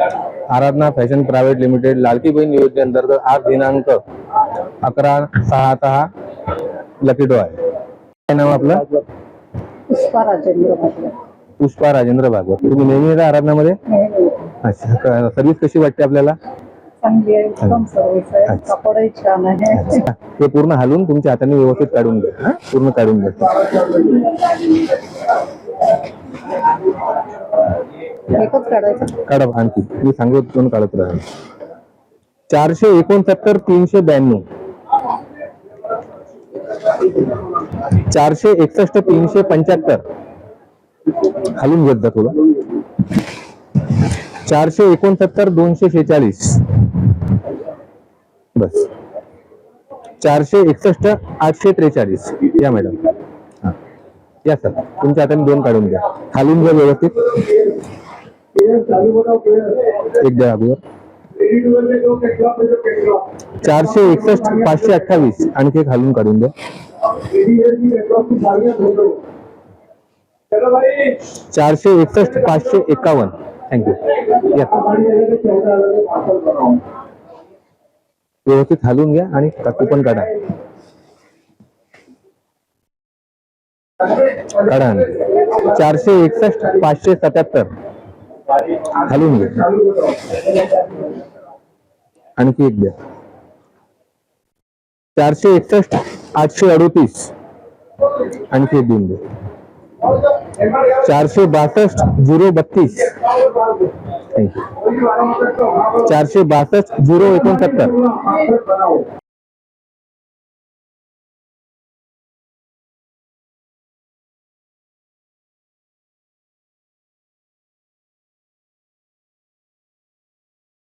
Aaradhana fashion private limited Ladki Bahin योजनेअंतर्गत आज दिनांक अकरा सहा सहा लकी ड्रॉ आहे. काय नाव आपलं? पुष्पा राजेंद्र भागवत. पुष्पा राजेंद्र भागवत. तुम्ही नेहमी येता आराधनामध्ये? नेहमी अच्छा सर्व्हिस कशी वाटते आपल्याला? चांगली आहे उत्तम सर्विस आहे. अच्छा. कापडही छान आहे. अच्छा. हे पूर्ण हालून तुमच्या हाताने व्यवस्थित काढून घ्या. हा? पूर्ण काढून घ्या. एकच काढायचं? काढा आणखी. मी सांगत दोन काढत राहा. चारशे एकोणसत्तर तीनशे ब्याण्णव. चारशे एकसष्ट तीनशे पंच्याहत्तर. खालून घेत जा थोडं चारशे एकोणसत्तर दोनशे शेचाळीस बस. चारशे एकसष्ट आठशे त्रेचाळीस. या मॅडम. या सर. तुमच्या हाताने दोन काढून द्या खालून घ्या व्यवस्थित. एक द्या अगोदर. चारशे एकसष्ट पाचशे अठ्ठावीस. आणखी एक हालून काढून द्या. चारशे एकसष्ट पाचशे एकावन्न. थँक्यू या. व्यवस्थित हालून घ्या आणि कुपन काढा. काढा चारशे एकसष्ट पाचशे सत्याहत्तर. घ्या आणखी एक द्या. चारशे एकसष्ट, आठशे अडोतीस. एक देऊन द्या. चारशे बासष्ट, झिरो बत्तीस. चारशे बासष्ट, झिरो एकोणसत्तर.